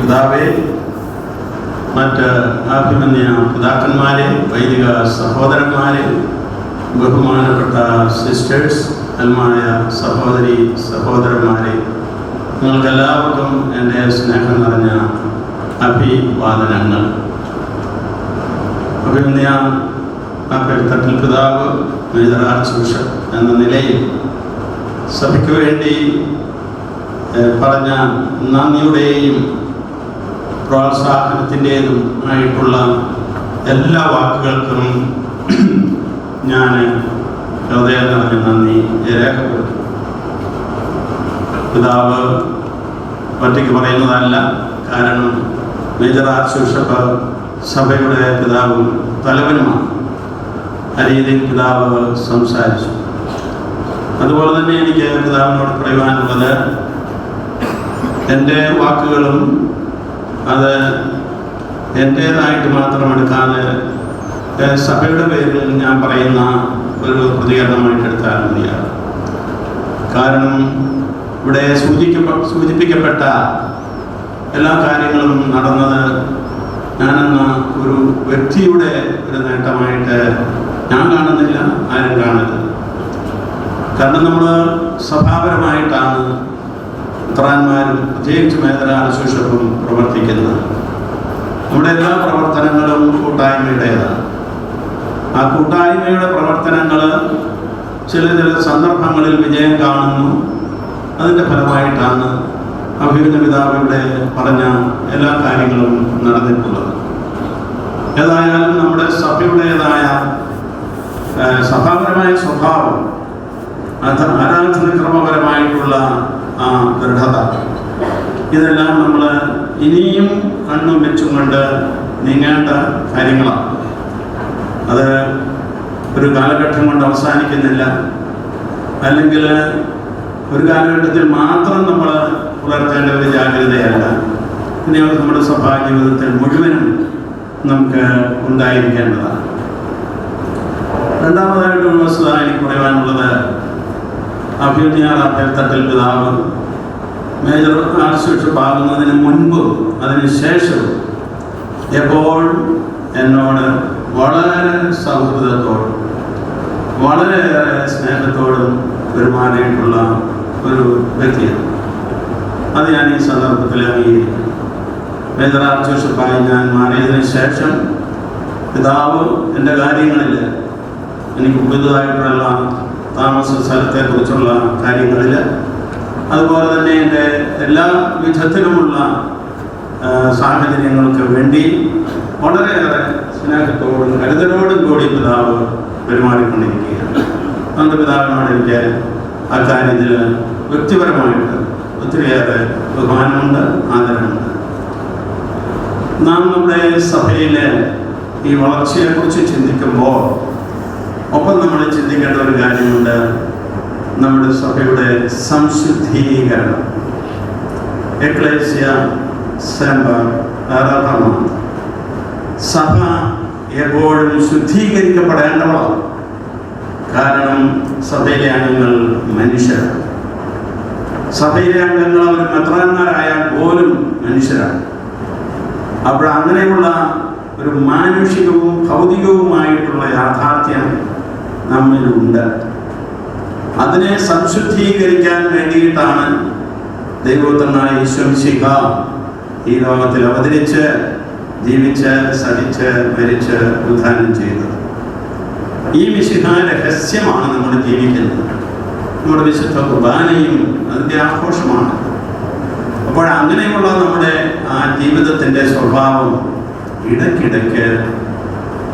പിതാവേ മറ്റ് അഭിമന്യ പിതാക്കന്മാരെ വൈദിക സഹോദരന്മാരെ ബഹുമാനപ്പെട്ട സിസ്റ്റേഴ്സ് അൽമായ സഹോദരി സഹോദരന്മാരെ നിങ്ങൾക്കെല്ലാവർക്കും എന്റെ സ്നേഹം നിറഞ്ഞ അഭിവാദനങ്ങൾ. അഭിമന്യ തട്ടിൽ പിതാവ് മേജർ ആർച്ച് ബിഷപ്പ് എന്ന നിലയിൽ സഭയ്ക്ക് വേണ്ടി പറഞ്ഞ നന്ദിയുടെയും പ്രോത്സാഹനത്തിന്റെതും ആയിട്ടുള്ള എല്ലാ വാക്കുകൾക്കും ഞാൻ ഹൃദയം നന്ദി രേഖപ്പെടുത്തും പിതാവ് ഒറ്റയ്ക്ക് പറയുന്നതല്ല കാരണം മേജർ ആർച്ച് ബിഷപ്പ് സഭയുടെ പിതാവും തലവനുമാണ്. ആ രീതിയിൽ പിതാവ് സംസാരിച്ചു. അതുപോലെ തന്നെ എനിക്ക് പിതാവിനോട് പറയുവാനുള്ളത് എന്റെ വാക്കുകളും അത് എന്റേതായിട്ട് മാത്രം എടുക്കാതെ സഭയുടെ പേരിൽ ഞാൻ പറയുന്ന ഒരു പ്രതികരണമായിട്ട് എടുത്താൽ മതിയാണ് കാരണം ഇവിടെ സൂചിക്കപ്പെ സൂചിപ്പിക്കപ്പെട്ട എല്ലാ കാര്യങ്ങളും നടന്നത് ഞാനെന്ന ഒരു വ്യക്തിയുടെ ഒരു നേട്ടമായിട്ട് ഞാൻ കാണുന്നില്ല ആരും കാണരുത്. കാരണം നമ്മൾ സഭാപരമായിട്ടാണ് ഉത്തരാന്മാരും പ്രത്യേകിച്ച് മേഖല ശുശ്രൂഷകളും പ്രവർത്തിക്കുന്നത് നമ്മുടെ എല്ലാ പ്രവർത്തനങ്ങളും കൂട്ടായ്മയുടേതാണ്. ആ കൂട്ടായ്മയുടെ പ്രവർത്തനങ്ങൾ ചില ചില സന്ദർഭങ്ങളിൽ വിജയം കാണുന്നു. അതിന്റെ ഫലമായിട്ടാണ് അഭിമന്യ പിതാവ് ഇവിടെ പറഞ്ഞ എല്ലാ കാര്യങ്ങളും നടന്നിട്ടുള്ളത്. ഏതായാലും നമ്മുടെ സഭയുടേതായ സഭാപരമായ സ്വഭാവം ആരാധനക്രമപരമായിട്ടുള്ള ആ ദൃഢത ഇതെല്ലാം നമ്മൾ ഇനിയും കണ്ണും വെച്ചും കൊണ്ട് നീങ്ങേണ്ട കാര്യങ്ങളാണ്. അത് ഒരു കാലഘട്ടം കൊണ്ട് അവസാനിക്കുന്നില്ല. അല്ലെങ്കിൽ ഒരു കാലഘട്ടത്തിൽ മാത്രം നമ്മൾ പുലർത്തേണ്ട ഒരു ജാഗ്രതയല്ല. പിന്നെ നമ്മുടെ സഭാ ജീവിതത്തിൽ മുഴുവനും നമുക്ക് ഉണ്ടായിരിക്കേണ്ടതാണ്. രണ്ടാമതായിട്ടുള്ള വസ്തുത എനിക്ക് പറയുവാനുള്ളത് അഭ്യുദ്യാർ അഭ്യർത്ഥത്തിൽ പിതാവ് മേജർ ആർച്ച് ബിഷപ്പ് മുൻപും അതിന് ശേഷവും എപ്പോഴും എന്നോട് വളരെ സൗഹൃദത്തോടും വളരെയേറെ സ്നേഹത്തോടും പെരുമാറിയിട്ടുള്ള ഒരു വ്യക്തിയാണ്. അത് ഞാൻ ഈ സന്ദർഭത്തിൽ അംഗീകരിക്കുന്നു. മേജർ ആർച്ച് ബിഷപ്പായി ഞാൻ മാറിയതിനു ശേഷം പിതാവ് എന്റെ കാര്യങ്ങളിൽ എനിക്ക് പുതുതായിട്ടുള്ള താമസ സ്ഥലത്തെക്കുറിച്ചുള്ള കാര്യങ്ങളിൽ അതുപോലെ തന്നെ എന്റെ എല്ലാ വിധത്തിലുമുള്ള സാഹചര്യങ്ങൾക്ക് വേണ്ടി വളരെയേറെ സ്നേഹത്തോടും കരുതലോടും കൂടി പിതാവ് പെരുമാറിക്കൊണ്ടിരിക്കുകയാണ്. അതുകൊണ്ട് പിതാവിനോട് എനിക്ക് ആ കാര്യത്തിൽ വ്യക്തിപരമായിട്ട് ഒത്തിരിയേറെ ബഹുമാനമുണ്ട് ആദരമുണ്ട് നാം നമ്മുടെ സഭയിലെ ഈ വളർച്ചയെക്കുറിച്ച് ചിന്തിക്കുമ്പോൾ ഒപ്പം നമ്മൾ ചിന്തിക്കേണ്ട ഒരു കാര്യമുണ്ട്. നമ്മുടെ സഭയുടെ സംശുദ്ധീകരണം. എക്ലേസ്യ സെമ്പർ ആരാധന. സഭ എപ്പോഴും ശുദ്ധീകരിക്കപ്പെടേണ്ടവളാണ് കാരണം സഭയിലെ അംഗങ്ങൾ മനുഷ്യരാണ്. സഭയിലെ അംഗങ്ങൾ അവർ മെത്രാന്മാരായാൽ പോലും മനുഷ്യരാണ്. അപ്പോൾ അങ്ങനെയുള്ള ഒരു മാനുഷികവും ഭൗതികവുമായിട്ടുള്ള യാഥാർത്ഥ്യം നമ്മിലുണ്ട്. അതിനെ സംശുദ്ധീകരിക്കാൻ വേണ്ടിയിട്ടാണ് ദൈവത്തനായ ഈശ്വംശിഖ ഈ ലോകത്തിൽ അവതരിച്ച് ജീവിച്ച് സഹിച്ച് മരിച്ച് ഉദ്ധാനം ചെയ്തത്. ഈ വിശുദ്ധ രഹസ്യമാണ് നമ്മൾ ജീവിക്കുന്നത്. നമ്മുടെ വിശുദ്ധ കുർബാനയും അതിന്റെ ആഘോഷമാണ്. അപ്പോൾ അങ്ങനെയുള്ള നമ്മുടെ ആ ജീവിതത്തിന്റെ സ്വഭാവം ഇടയ്ക്കിടയ്ക്ക്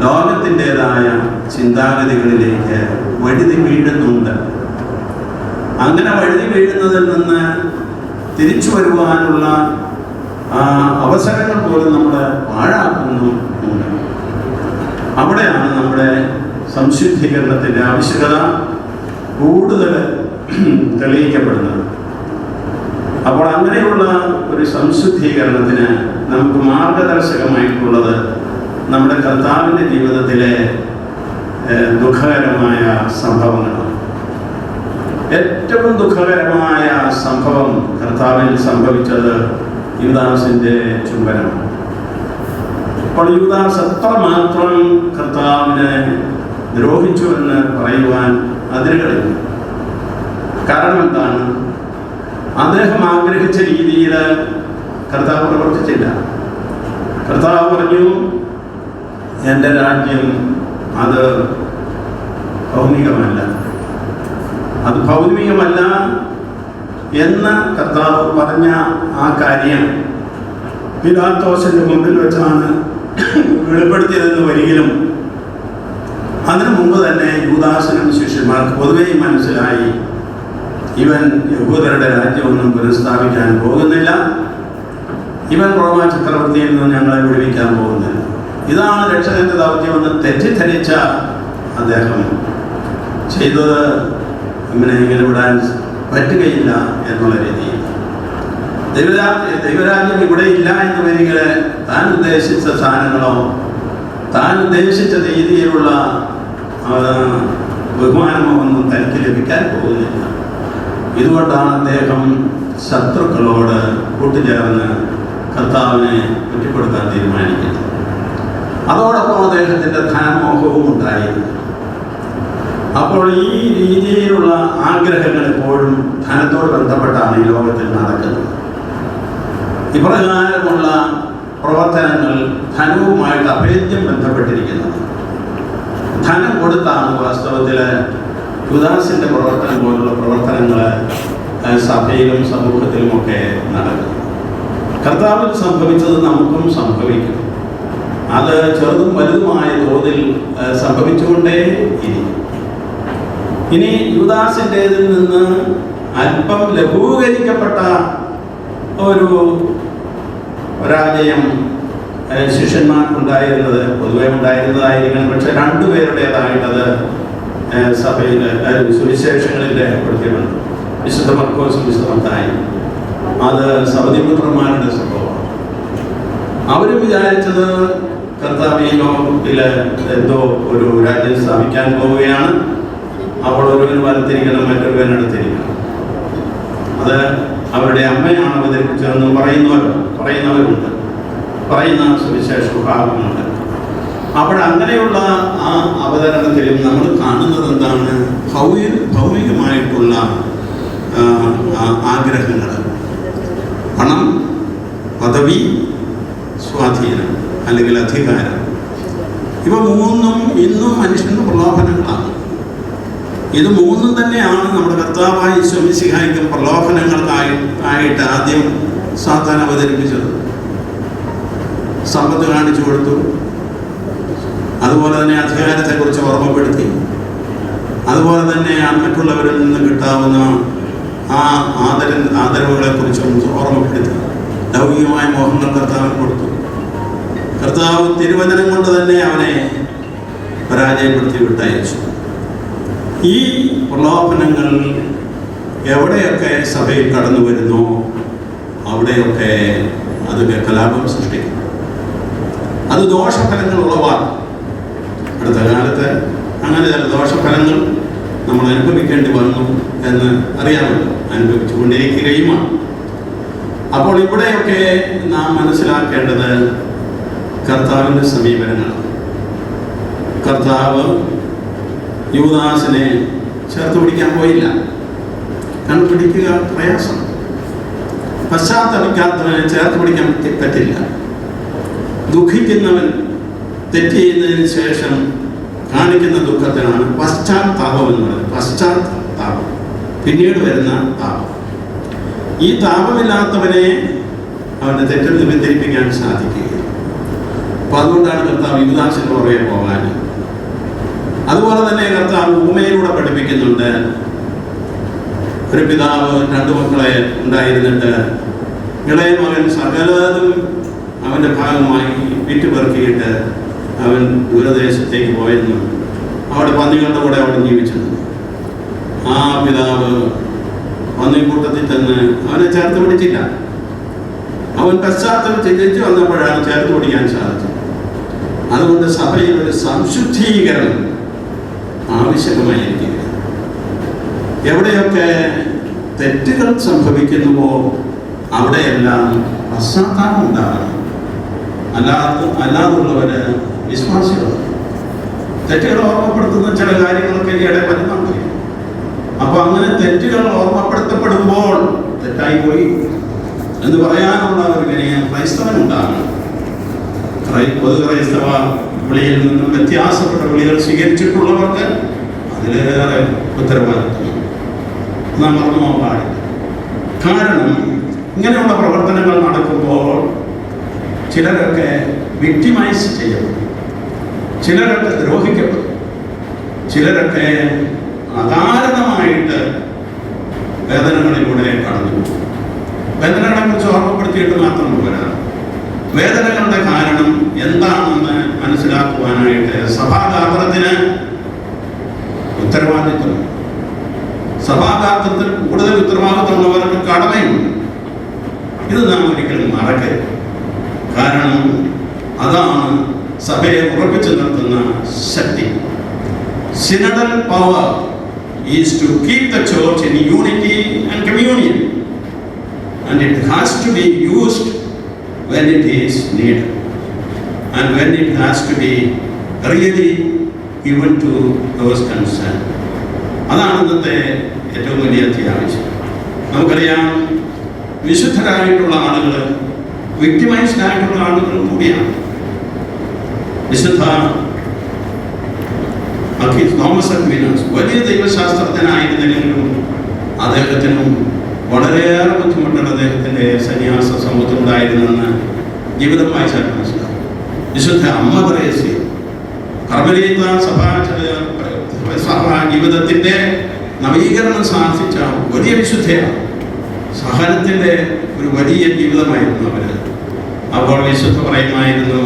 ലോകത്തിന്റെതായ ചിന്താഗതികളിലേക്ക് വഴുതി വീഴുന്നുണ്ട്. അങ്ങനെ വഴുതി വീഴുന്നതിൽ നിന്ന് തിരിച്ചു വരുവാനുള്ള അവസരങ്ങൾ പോലും നമ്മൾ പാഴാക്കുന്നു അവിടെയാണ് നമ്മുടെ സംശുദ്ധീകരണത്തിന്റെ ആവശ്യകത കൂടുതൽ തെളിയിക്കപ്പെടുന്നത്. അപ്പോൾ അങ്ങനെയുള്ള ഒരു സംശുദ്ധീകരണത്തിന് നമുക്ക് മാർഗദർശകമായിട്ടുള്ളത് നമ്മുടെ കർത്താവിന്റെ ജീവിതത്തിലെ ദുഃഖകരമായ സംഭവങ്ങളാണ്. ഏറ്റവും ദുഃഖകരമായ സംഭവം കർത്താവിൽ സംഭവിച്ചത് യുവദാസിന്റെ ചുംബനമാണ്. അപ്പോൾ യുവദാസ് എത്രമാത്രം കർത്താവിനെ ദ്രോഹിച്ചു എന്ന് പറയുവാൻ അതിരുകളില്ല കാരണം എന്താണ്? അദ്ദേഹം ആഗ്രഹിച്ച രീതിയിൽ കർത്താവ് പ്രവർത്തിച്ചില്ല. കർത്താവ് പറഞ്ഞു എന്റെ രാജ്യം അത് ഭൗമികമല്ല. അത് ഭൗമികമല്ല എന്ന് കർത്താവ് പറഞ്ഞ ആ കാര്യം പിലാത്തോസിന്റെ മുമ്പിൽ വെച്ചാണ് വെളിപ്പെടുത്തിയതെന്ന് വരികിലും അതിനു മുമ്പ് തന്നെ യൂദാസനും ശിഷ്യന്മാർക്ക് പൊതുവെ മനസ്സിലായി ഇവൻ യഹൂദരുടെ രാജ്യമൊന്നും പുനഃസ്ഥാപിക്കാൻ പോകുന്നില്ല. ഇവൻ റോമാ ചക്രവർത്തിയിൽ നിന്ന് ഞങ്ങളെ വിടുവിക്കാൻ പോകുന്നില്ല. ഇതാണ് രക്ഷകന്റെ ദൗത്യമെന്ന് തെറ്റിദ്ധരിച്ച അദ്ദേഹം. ചെയ്തത് ഇങ്ങനെ വിടാൻ പറ്റുകയില്ല എന്നുള്ള രീതിയിൽ. ദൈവരാജ്യ ദൈവരാജ്യം ഇവിടെ ഇല്ല എന്ന് വരികിൽ താൻ ഉദ്ദേശിച്ച സ്ഥാനങ്ങളോ താൻ ഉദ്ദേശിച്ച രീതിയിലുള്ള ബഹുമാനമോ ഒന്നും തനിക്ക് ലഭിക്കാൻ പോകുന്നില്ല. ഇതുകൊണ്ടാണ് അദ്ദേഹം ശത്രുക്കളോട് കൂട്ടുചേർന്ന് കർത്താവിനെ ഒറ്റപ്പെടുത്താൻ തീരുമാനിക്കുന്നത്. അതോടൊപ്പം അദ്ദേഹത്തിന്റെ ധനമോഹവും ഉണ്ടായി അപ്പോൾ ഈ രീതിയിലുള്ള ആഗ്രഹങ്ങൾ എപ്പോഴും ധനത്തോട് ബന്ധപ്പെട്ടാണ് ഈ ലോകത്തിൽ നടക്കുന്നത്. ഇപ്രകാരമുള്ള പ്രവർത്തനങ്ങൾ ധനവുമായിട്ട് അഭേദ്യം ബന്ധപ്പെട്ടിരിക്കുന്നത് ധനം കൊടുത്താണ് വാസ്തവത്തിൽ ഉദാസിന്റെ പ്രവർത്തനം പോലുള്ള പ്രവർത്തനങ്ങൾ സഭയിലും സമൂഹത്തിലുമൊക്കെ നടക്കുന്നത്. കർത്താവിൽ സംഭവിച്ചത് നമുക്കും സംഭവിക്കും. അത് ചെറുതും വലുതുമായ തോതിൽ സംഭവിച്ചുകൊണ്ടേ ഇരിക്കും. ഇനി യുദാസിന്റെതിൽ നിന്ന് അല്പം ലഘൂകരിക്കപ്പെട്ട ഒരു പരാജയം ശിഷ്യന്മാർക്കുണ്ടായിരുന്നത് പൊതുവെ ഉണ്ടായിരുന്നതായിരിക്കണം. പക്ഷെ രണ്ടുപേരുടേതായിട്ടത് സഭയിൽ സുവിശേഷങ്ങളിൽ രേഖപ്പെടുത്തിയിട്ടുണ്ട് വിശുദ്ധ മർക്കോസും വിശുദ്ധമത്തായി അത് സൗദിപുത്രന്മാരുടെ സംഭവമാണ്. അവരും വിചാരിച്ചത് കർത്താവ് ഈ ലോകത്തിൽ എന്തോ ഒരു രാജ്യം സ്ഥാപിക്കാൻ പോവുകയാണ്. അവൾ ഒരുവൻ വലത്തിരിക്കണം മറ്റൊരുവൻ എടുത്തിരിക്കണം അത് അവരുടെ അമ്മയാണ് അവതരിപ്പിച്ചതെന്ന് പറയുന്നവർ പറയുന്നവരുണ്ട്. പറയുന്ന സുവിശേഷ ഭാഗമുണ്ട് അപ്പോൾ അങ്ങനെയുള്ള ആ അവതരണത്തിലും നമ്മൾ കാണുന്നത് എന്താണ്? ഭൗമിക ഭൗമികമായിട്ടുള്ള ആഗ്രഹങ്ങൾ. പണം പദവി സ്വാധീനം. അല്ലെങ്കിൽ അധികാരം. ഇവ മൂന്നും ഇന്നും മനുഷ്യന് പ്രലോഭനങ്ങളാണ്. ഇത് മൂന്നും തന്നെയാണ് നമ്മുടെ കർത്താവായി സ്വമിസിഹായിക്കും പ്രലോഭനങ്ങൾക്കായി ആയിട്ട് ആദ്യം സാധാരണ അവതരിപ്പിച്ചത്. സമ്പത്ത് കാണിച്ചു കൊടുത്തു. അതുപോലെ തന്നെ അധികാരത്തെക്കുറിച്ച് ഓർമ്മപ്പെടുത്തി. അതുപോലെ തന്നെ മറ്റുള്ളവരിൽ നിന്ന് കിട്ടാവുന്ന ആ ആദര ആദരവുകളെ കുറിച്ചും ഓർമ്മപ്പെടുത്തി. ലൗകികമായ മോഹങ്ങൾ കർത്താവിന് കൊടുത്തു. കർത്താവ് തിരുവചനം കൊണ്ട് തന്നെ അവനെ പരാജയപ്പെടുത്തി വിട്ടയച്ചു ഈ പ്രലോഭനങ്ങൾ എവിടെയൊക്കെ സഭയിൽ കടന്നു വരുന്നു അവിടെയൊക്കെ അത് കലാപം സൃഷ്ടിക്കും. അത് ദോഷഫലങ്ങൾ ഉളവാണ് അടുത്ത കാലത്ത് അങ്ങനെ ചില ദോഷഫലങ്ങൾ നമ്മൾ അനുഭവിക്കേണ്ടി വന്നു എന്ന് അറിയാമല്ലോ. അനുഭവിച്ചുകൊണ്ടിരിക്കുകയുമാണ് അപ്പോൾ ഇവിടെയൊക്കെ നാം മനസ്സിലാക്കേണ്ടത് കർത്താവിന്റെ സമീപനമാണ് കർത്താവ് യുവദാസിനെ ചേർത്ത് പിടിക്കാൻ പോയില്ല. കണ്ടുപിടിക്കുക പ്രയാസം. പശ്ചാത്തലിക്കാത്തവനെ ചേർത്ത് പിടിക്കാൻ പറ്റി- പറ്റില്ല. ദുഃഖിക്കുന്നവൻ തെറ്റ് ചെയ്യുന്നതിന് ശേഷം കാണിക്കുന്ന ദുഃഖത്തിനാണ് പശ്ചാത്താപം എന്ന് പറയുന്നത്. പശ്ചാത്താപം. പിന്നീട് വരുന്ന താപം ഈ താപമില്ലാത്തവനെ അവന്റെ തെറ്റിൽ നിന്ന് സാധിക്കുക അപ്പൊ അതുകൊണ്ടാണ് കർത്താവ് യുവദാസിന് പുറകെ പോകാൻ. അതുപോലെ തന്നെ കർത്താവ് ഉപമയിലൂടെ പഠിപ്പിക്കുന്നുണ്ട്. ഒരു പിതാവ് രണ്ടു മക്കളെ ഉണ്ടായിരുന്നിട്ട് ഇളയ മകൻ സകലതും അവന്റെ ഭാഗമായി വിറ്റുപെറുക്കിയിട്ട് അവൻ ദൂരദേശത്തേക്ക് പോയെന്നും അവിടെ പന്നികളുടെ കൂടെ അവിടെ ജീവിച്ചിരുന്നു. ആ പിതാവ് പന്നിക്കൂട്ടത്തിൽ തന്നെ അവനെ ചേർത്ത് പിടിച്ചില്ല. അവൻ പശ്ചാത്തലം ചിന്തിച്ച് വന്നപ്പോഴാണ് ചേർത്ത് പിടിക്കാൻ സാധിച്ചത്. അതുകൊണ്ട് സഭയിൽ ഒരു സംശുദ്ധീകരണം ആവശ്യമായിരിക്കുക എവിടെയൊക്കെ തെറ്റുകൾ സംഭവിക്കുന്നുവോ അവിടെയെല്ലാം പശ്ചാത്താപം ഉണ്ടാകണം. അല്ലാതെ അല്ലാതുള്ളവര് വിശ്വാസികൾ തെറ്റുകൾ ഓർമ്മപ്പെടുത്തുന്ന ചില കാര്യങ്ങളൊക്കെ ഈയിടെ വരുന്നുണ്ട്. അപ്പൊ അങ്ങനെ തെറ്റുകൾ ഓർമ്മപ്പെടുത്തപ്പെടുമ്പോൾ തെറ്റായി പോയി. എന്ന് പറയാനുള്ള ഒരു വിനയം ക്രൈസ്തവനുണ്ടാകണം ക്രൈ- പൊതു ക്രൈസ്തവ വിളിയിൽ നിന്നും വ്യത്യാസപ്പെട്ട വിളികൾ സ്വീകരിച്ചിട്ടുള്ളവർക്ക് അതിലേറെ ഉത്തരവാദിത്വം. നാം മറന്നു പാടില്ല. കാരണം ഇങ്ങനെയുള്ള പ്രവർത്തനങ്ങൾ നടക്കുമ്പോൾ ചിലരൊക്കെ വിക്ടിമൈസ് ചെയ്യപ്പെടും. ചിലരൊക്കെ ദ്രോഹിക്കപ്പെടും. ചിലരൊക്കെ അകാരണമായിട്ട് വേദനകളിലൂടെ കടന്നു. വേദനകളെ കുറിച്ച് ഓർമ്മപ്പെടുത്തിയിട്ട് മാത്രം പോരാ. വേദനകളുടെ കാരണം എന്താണെന്ന് മനസ്സിലാക്കുവാനായിട്ട് സഭാഗാത്രത്തിന് ഉത്തരവാദിത്വം. സഭാഗാത്രത്തിൽ കൂടുതൽ ഉത്തരവാദിത്വമുള്ളവർക്ക് കടമയുണ്ട്. ഇത് നാം ഒരിക്കലും മറക്കരുത്. കാരണം അതാണ് സഭയെ ഉറപ്പിച്ചു നിർത്തുന്ന ശക്തി. Synodal power is to keep the church in unity and communion and it has to be used when it is needed. And when it has to be really given to those concerned. അതാണ് ഇന്നത്തെ ഏറ്റവും വലിയ അത്യാവശ്യം. നമുക്കറിയാം വിശുദ്ധരായിട്ടുള്ള ആളുകൾ victimised ആയിട്ടുള്ള ആളുകൾ കൂടിയാണ്. വിശുദ്ധ തോമസ് അക്വിനാസ് വലിയ ദൈവശാസ്ത്രജ്ഞനായിരുന്നെങ്കിലും അദ്ദേഹത്തിനും വളരെയേറെ ബുദ്ധിമുട്ടാണ് അദ്ദേഹത്തിന്റെ സന്യാസ സമൂഹത്തിലുണ്ടായിരുന്നെന്ന് ജീവിതം വായിച്ചാൽ മനസ്സിലാവും വിശുദ്ധ അമ്മ പറയസി കർമ്മരീത സഭാ ജീവിതത്തിന്റെ നവീകരണം സാധിച്ച വലിയ വിശുദ്ധയാണ്. സഹനത്തിന്റെ ഒരു വലിയ ജീവിതമായിരുന്നു അവർ. അപ്പോൾ വിശുദ്ധ പറയുമായിരുന്നു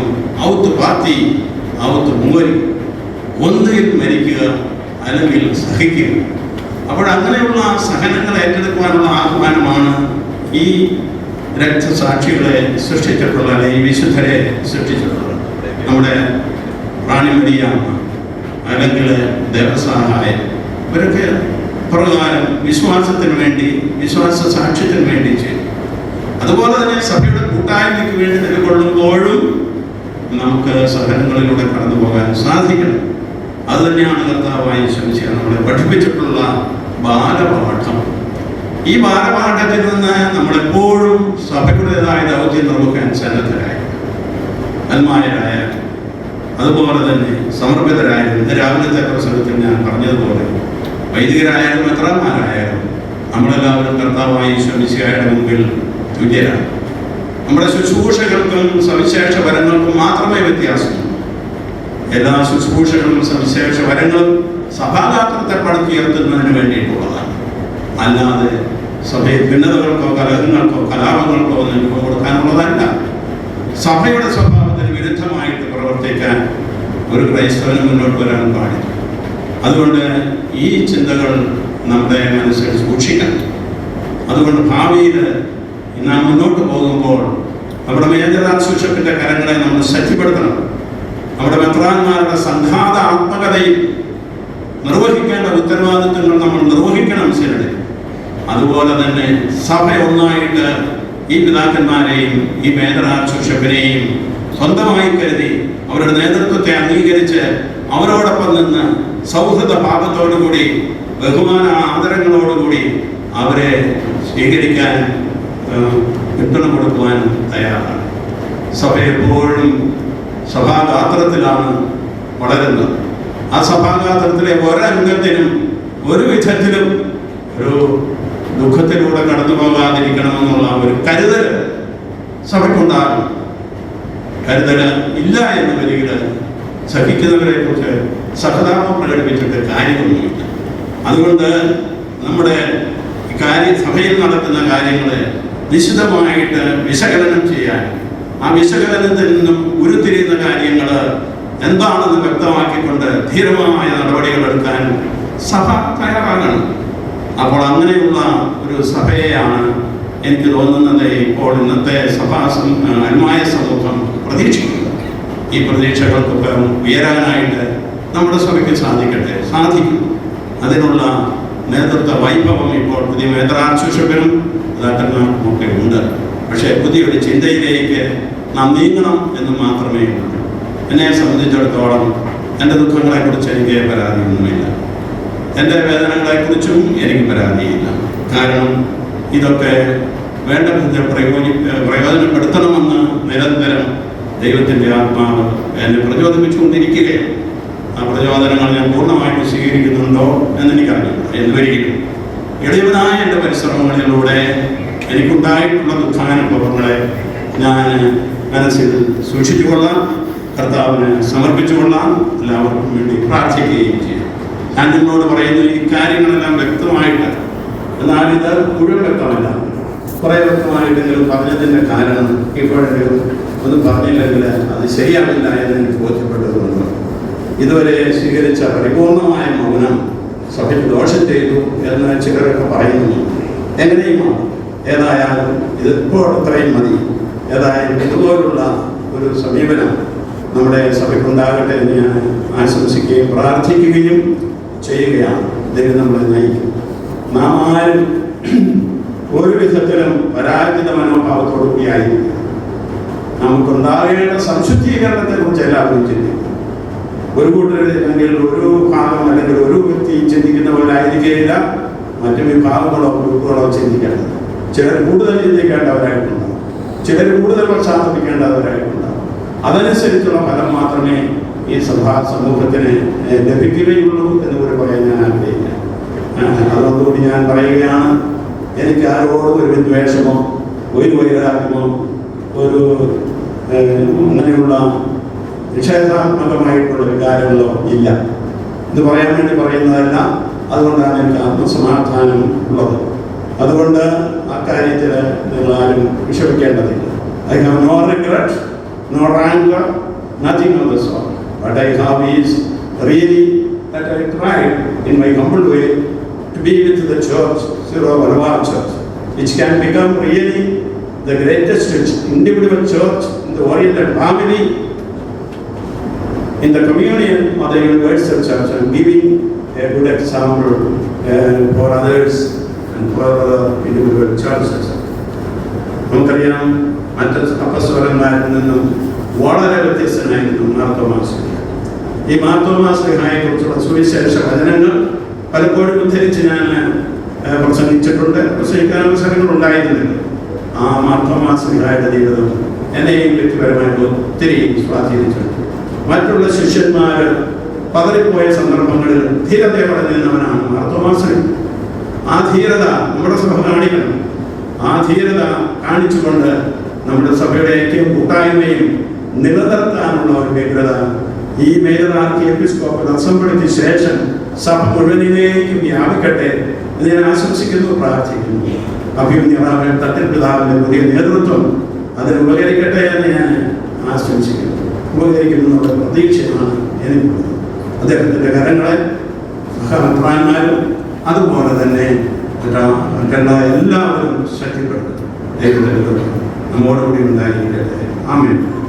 ഔത്ത് പാത്തി ഔത്ത് മൂവരും ഒന്നുകിൽ മരിക്കുക അല്ലെങ്കിൽ സഹിക്കുക. അപ്പോൾ അങ്ങനെയുള്ള സഹനങ്ങൾ ഏറ്റെടുക്കുവാനുള്ള ആഹ്വാനമാണ് ഈ രക്തസാക്ഷികളെ സൃഷ്ടിച്ചിട്ടുള്ള ഈ വിശുദ്ധരെ സൃഷ്ടിച്ചിട്ടുള്ളത്. നമ്മുടെ റാണിമരിയ അല്ലെങ്കിൽ ദേവസഹായ ഇവരൊക്കെ പ്രകാരം വിശ്വാസത്തിന് വേണ്ടി വിശ്വാസ സാക്ഷ്യത്തിന് വേണ്ടി ചെയ്തു. അതുപോലെ തന്നെ സഭയുടെ കൂട്ടായ്മയ്ക്ക് വേണ്ടി നിലകൊള്ളുമ്പോഴും നമുക്ക് സഹനങ്ങളിലൂടെ കടന്നു പോകാൻ സാധിക്കണം. അത് തന്നെയാണ് കർത്താവായി ശ്രമിച്ചത് നമ്മളെ പഠിപ്പിച്ചിട്ടുള്ള ബാലപാഠം. ഈ ബാലപാഠത്തിൽ നിന്ന് നമ്മളെപ്പോഴും സഭയുടേതായ ദൗത്യം നിർവഹിക്കാൻ സന്നദ്ധരായി. അന്മാരായ അതുപോലെ തന്നെ സമർപ്പിതരായാലും രാവിലത്തെ പ്രസംഗത്തിൽ ഞാൻ പറഞ്ഞതുപോലെ വൈദികരായാലും എത്രമാരായാലും നമ്മളെല്ലാവരും കർത്താവായി ശ്രമിച്ചയായുടെ മുമ്പിൽ തുല്യരാണ്. നമ്മുടെ ശുശ്രൂഷകൾക്കും സവിശേഷ വരങ്ങൾക്കും മാത്രമേ വ്യത്യാസമുള്ളൂ. എല്ലാ ശുശ്രൂഷകളും സവിശേഷ വരങ്ങളും സഭാഗാത്രത്തെ പടുത്തുയർത്തുന്നതിന് വേണ്ടിയിട്ടുള്ളതാണ്. അല്ലാതെ സഭയിൽ ഭിന്നതകൾക്കോ കലഹങ്ങൾക്കോ കലാപങ്ങൾക്കോ ഒന്നും കൊടുക്കാനുള്ളതല്ല. സഭയുടെ സ്വഭാവത്തിന് വിരുദ്ധമായിട്ട് പ്രവർത്തിക്കാൻ ഒരു ക്രൈസ്തവന് മുന്നോട്ട് വരാൻ പാടില്ല. അതുകൊണ്ട് ഈ ചിന്തകൾ നമ്മുടെ മനസ്സിൽ സൂക്ഷിക്കണം. അതുകൊണ്ട് ഭാവിയിൽ നാം മുന്നോട്ട് പോകുമ്പോൾ നമ്മുടെ മേജരാശുഷത്തിന്റെ കരങ്ങളെ നമ്മൾ ശക്തിപ്പെടുത്തണം നമ്മുടെ മെത്രാന്മാരുടെ സംഘാത ആത്മകതയിൽ നിർവഹിക്കേണ്ട ഉത്തരവാദിത്വങ്ങൾ നമ്മൾ നിർവഹിക്കണം ശരി അതുപോലെ തന്നെ സഭ ഒന്നായിട്ട് ഈ പിതാക്കന്മാരെയും ഈ മേജറാശുഷപ്പിനെയും സ്വന്തമായി കരുതി അവരുടെ നേതൃത്വത്തെ അംഗീകരിച്ച് അവരോടൊപ്പം നിന്ന് സൗഹൃദ ഭാവത്തോടുകൂടി ബഹുമാന ആദരങ്ങളോടുകൂടി അവരെ സ്വീകരിക്കാൻ പിന്തുണ കൊടുക്കുവാൻ തയ്യാറാണ്. സഭ എപ്പോഴും സഭാഗാത്രത്തിലാണ് വളരുന്നത്. ആ സഭാഗാത്രത്തിലെ ഒരംഗത്തിനും ഒരു വിധത്തിലും ഒരു ദുഃഖത്തിലൂടെ കടന്നു പോകാതിരിക്കണമെന്നുള്ള ഒരു കരുതൽ സഭയ്ക്കുണ്ടാകും കരുതൽ ഇല്ല എന്ന വരികിൽ സഹിക്കുന്നവരെ കുറിച്ച് സഹതാപം പ്രകടിപ്പിച്ചിട്ട് കാര്യമൊന്നുമില്ല. അതുകൊണ്ട് നമ്മുടെ കാര്യം സഭയിൽ നടക്കുന്ന കാര്യങ്ങളെ നിശിതമായിട്ട് വിശകലനം ചെയ്യാൻ ആ വിശകലനത്തിൽ നിന്നും ഉരുത്തിരിയുന്ന ധീരമായ നടപടികൾ എടുക്കാൻ സഭ തയ്യാറാകണം. അപ്പോൾ അങ്ങനെയുള്ള ഒരു സഭയെയാണ് എനിക്ക് തോന്നുന്നത് ഇപ്പോൾ ഇന്നത്തെ സഭാ അന്മായ സമൂഹം പ്രതീക്ഷിക്കുന്നത്. ഈ പ്രതീക്ഷകൾക്കൊക്കെ ഉയരാനായിട്ട് നമ്മുടെ സഭയ്ക്ക് സാധിക്കട്ടെ സാധിക്കും. അതിനുള്ള നേതൃത്വ വൈഭവം ഇപ്പോൾ പുതിയ നേട്ടങ്ങൾക്കും ഒക്കെ ഉണ്ട്. പക്ഷേ പുതിയൊരു ചിന്തയിലേക്ക് നാം നീങ്ങണം എന്ന് മാത്രമേ ഉള്ളൂ. എന്നെ സംബന്ധിച്ചിടത്തോളം എന്റെ ദുഃഖങ്ങളെക്കുറിച്ച് എനിക്ക് പരാതിയൊന്നുമില്ല. എന്റെ വേദനകളെക്കുറിച്ചും എനിക്ക് പരാതിയില്ല. കാരണം ഇതൊക്കെ വേണ്ട വിധത്തിൽ പ്രയോജി പ്രയോജനപ്പെടുത്തണമെന്ന് നിരന്തരം ദൈവത്തിന്റെ ആത്മാവ് എന്നെ പ്രചോദിപ്പിച്ചുകൊണ്ടിരിക്കുകയാണ് ആ പ്രചോദനങ്ങൾ ഞാൻ പൂർണമായിട്ട് സ്വീകരിക്കുന്നുണ്ടോ എന്ന് എനിക്കറിയില്ല. എന്തുവരികിലും എളിയവനായ എന്റെ പരിശ്രമങ്ങളിലൂടെ എനിക്കുണ്ടായിട്ടുള്ള ദുഃഖാനുഭവങ്ങളെ ഞാൻ മനസ്സിൽ സൂക്ഷിച്ചുകൊള്ളാം. കർത്താവിന് സമർപ്പിച്ചുകൊള്ളാം എല്ലാവർക്കും വേണ്ടി പ്രാർത്ഥിക്കുകയും ചെയ്യാം. ഞാൻ നിങ്ങളോട് പറയുന്ന ഈ കാര്യങ്ങളെല്ലാം വ്യക്തമായിട്ട് എന്നാൽ ഇത് മുഴുവൻ വ്യക്തമല്ല കുറേ വ്യക്തമായിട്ടെങ്കിലും പറഞ്ഞതിന്റെ കാരണം ഇപ്പോഴെങ്കിലും ഒന്നും പറഞ്ഞില്ലെങ്കിൽ അത് ശരിയാവില്ല എന്ന് എനിക്ക് ബോധ്യപ്പെട്ടതുകൊണ്ട് ഇതുവരെ സ്വീകരിച്ച പരിപൂർണമായ മൗനം സഭയിൽ ദോഷം ചെയ്തു എന്ന് ചിലരൊക്കെ പറയുന്നു. എങ്ങനെയുമാണ്? ഏതായാലും ഇത് ഇപ്പോൾ അത്രയും മതി. ഏതായാലും ഇതുപോലുള്ള ഒരു സമീപനം നമ്മുടെ സഭയ്ക്കുണ്ടാകട്ടെ എന്ന് ഞാൻ ആശംസിക്കുകയും പ്രാർത്ഥിക്കുകയും ചെയ്യുകയാണ്. ദൈവം നമ്മളെ നയിക്കും. നാം ആരും ഒരു വിധത്തിലും പരാജിത മനോഭാവത്തോടു നമുക്കുണ്ടാകേണ്ട സംശുദ്ധീകരണത്തെ കുറിച്ച് എല്ലാവരും ചിന്തിക്കും. ഒരു കൂട്ടർ അല്ലെങ്കിൽ ഒരു ഭാഗം അല്ലെങ്കിൽ ഒരു വ്യക്തി ചിന്തിക്കുന്ന പോലെ ആയിരിക്കുകയില്ല മറ്റു വിഭാഗങ്ങളോ ഗ്രൂപ്പുകളോ ചിന്തിക്കേണ്ടത് ചിലർ കൂടുതൽ ചിന്തിക്കേണ്ടവരായിട്ടുണ്ട്. ചിലർ കൂടുതൽ പശ്ചാത്തപിക്കേണ്ടവരായിട്ടുണ്ടാവും അതനുസരിച്ചുള്ള ഫലം മാത്രമേ ഈ സഭാ സമൂഹത്തിന് ലഭിക്കുകയുള്ളൂ എന്ന് കൂടി പറയാൻ ഞാൻ ആഗ്രഹിക്കാം അതോടുകൂടി ഞാൻ പറയുകയാണ് എനിക്ക് ആരോടും ഒരു വിദ്വേഷമോ ഒരു വൈരാഗ്യമോ ഒരു അങ്ങനെയുള്ള നിഷേധാത്മകമായിട്ടുള്ള വികാരങ്ങളോ ഇല്ല. ഇത് പറയാൻ വേണ്ടി പറയുന്നതല്ല അതുകൊണ്ടാണ് എനിക്ക് ആത്മസമാധാനം ഉള്ളത്. അതുകൊണ്ട് അക്കാര്യത്തിൽ നിങ്ങൾ ആരും വിഷമിക്കേണ്ടതില്ല. I have no regret No ranker nothing of the so but I have is really that I try in my humble way to be with the church, Siro Malabar Church, which can become really the greatest individual church in the Oriental family in the communion of the universal church and giving a good example uh, for others and for other individual churches. നമുക്കറിയാം മറ്റ് അപ്പസ്വരന്മാരിൽ നിന്നും വളരെ വ്യത്യസ്തനായിരുന്നു മാർത്തോമാസ് ഈ മാർത്തോമാസ്ലിഹായെ കുറിച്ചുള്ള സുവിശേഷ വചനങ്ങൾ പലപ്പോഴും ഉദ്ധരിച്ച് ഞാൻ പ്രസംഗിച്ചിട്ടുണ്ട് പ്രസംഗിക്കാൻ അവസരങ്ങൾ ഉണ്ടായിരുന്നില്ല. ആ മാർത്തോമാസ്ലിഹായുടെ ജീവിതം എന്നെയും വ്യക്തിപരമായിട്ട് ഒത്തിരി സ്വാധീനിച്ചിട്ടുണ്ട്. മറ്റുള്ള ശിഷ്യന്മാർ പതറിപ്പോയ സന്ദർഭങ്ങളിൽ ധീരതയോടെ നിന്നവനാണ് മാർത്തോമാസ് ആ ധീരത നമ്മുടെ സഭ കാണിക്കണം. ആ ധീരത കാണിച്ചുകൊണ്ട് നമ്മുടെ സഭയുടെ ഐക്യം കൂട്ടായ്മയും നിലനിർത്താനുള്ള ഒരു വ്യഗ്രത ഈ മേജർ ആർക്കി എപ്പിസ്കോപ്പൽ അസംബ്ലിക്ക് ശേഷം സഭ മുഴുവനിലേക്കും വ്യാപിക്കട്ടെ എന്ന് ഞാൻ ആശംസിക്കുന്നു പ്രാർത്ഥിക്കുന്നു. അഭിമന്യറാമൻ തട്ടിൽ പിതാവിന്റെ പുതിയ നേതൃത്വം അതിന് ഉപകരിക്കട്ടെ എന്ന് ഞാൻ ആശംസിക്കുന്നു. ഉപകരിക്കുമെന്നുള്ള പ്രതീക്ഷയാണ് എനിക്കുള്ളത്. അദ്ദേഹത്തിന്റെ കരങ്ങളെ സഹപ്രാന്മാരും അതുപോലെ തന്നെ മറ്റാ എല്ലാവരും ശക്തിപ്പെടുത്തും. ദൈവത്തിന്റെ കൃപ നമ്മോടുകൂടി ഉണ്ടായിരിക്കട്ടെ. ആമേൻ.